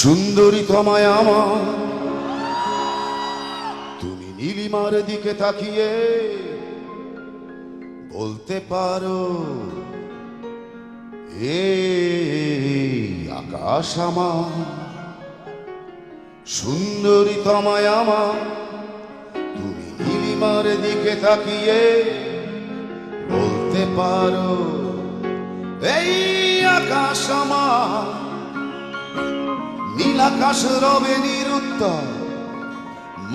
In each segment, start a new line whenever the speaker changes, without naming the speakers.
সুন্দরী তোমায় আমার। তুমি নীলিমার দিকে তাকিয়ে বলতে পারো, এ আকাশ আমার। সুন্দরী তোমায় আমার। তুমি নীলিমার দিকে তাকিয়ে বলতে পারো, এই আকাশ আমার। নীল আকাশ রবে নিরুত্তর।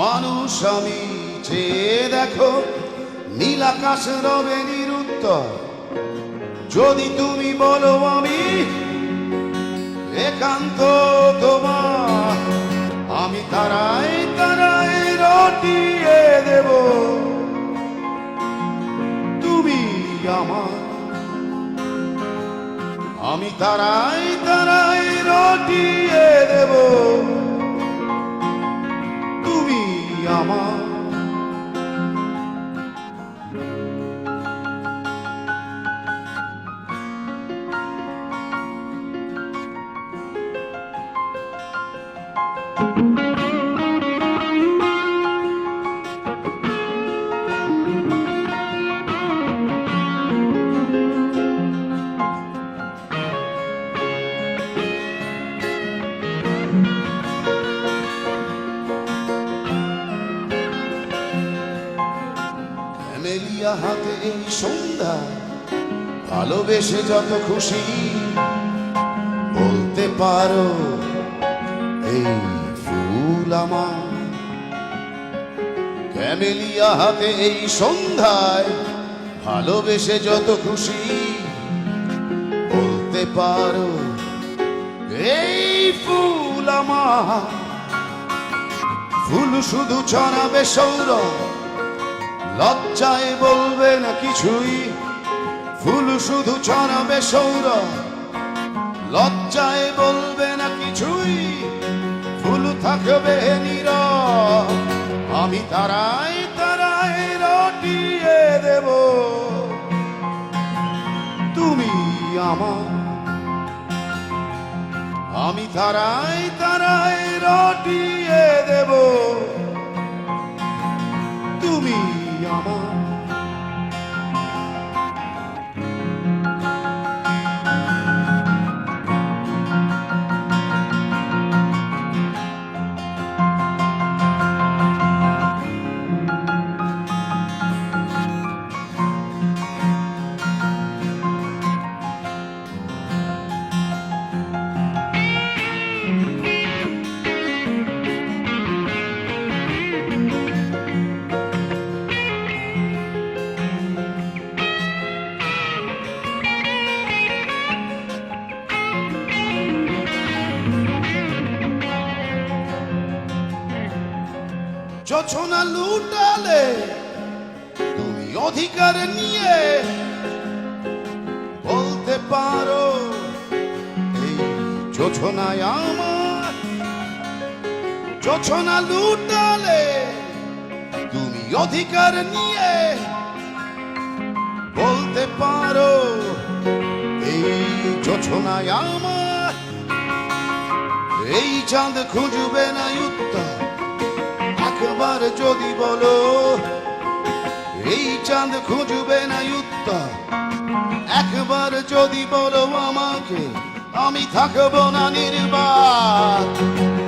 মানুষ আমি চেয়ে দেখো নীল আকাশ রবে নিরুত্তর। যদি তুমি বলো আমি, একান্ত তোমার, আমি তারাই আমি তারাই তারাই রটিয়ে দেব। তুমি আমার ক্যামেলিয়া হাতে এই সন্ধ্যা, ভালোবেসে যত খুশি বলতে পারো, এই ফুল আমার। ক্যামেলিয়া হাতে এই সন্ধ্যায় ভালোবেসে যত খুশি বলতে পারো, এই ফুল আমার। ফুল শুধু ছড়াবে সৌরভ লজ্জায় বলবে না কিছুই। ফুল শুধু ছড়াবে সৌরভ লজ্জায় বলবে না কিছুই। ফুল থাকবে নীরব আমি তারাই তারাই রটিয়ে দেব। তুমি আমার। আমি তারাই তারাই রটিয়ে দেব। তুমি আমার যোছনা লুটালে তুমি অধিকার নিয়ে বলতে পারো, এই যোছনায় আমার যোছনা লুটালে তুমি অধিকার নিয়ে বলতে পারো, এই যোছনায় আমার এই চাঁদ খুঁজবে না উত্তর। একবার যদি বলো, এই চাঁদ খুঁজবে না উত্তর একবার যদি বলো আমাকে, আমি থাকব না নির্বাক।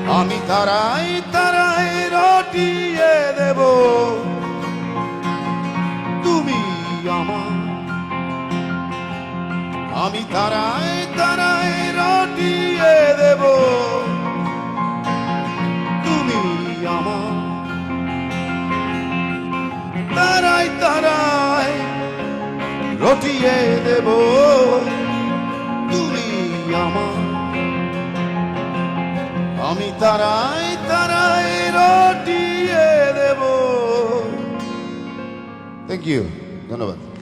আমি তারাই তারাই রটিয়ে দেব। তুমি আমার। আমি তারাই তারাই রটিয়ে দেব। তুমি আমার। আমি তারাই তারাই রটিয়ে দেব। থ্যাংক ইউ ধন্যবাদ।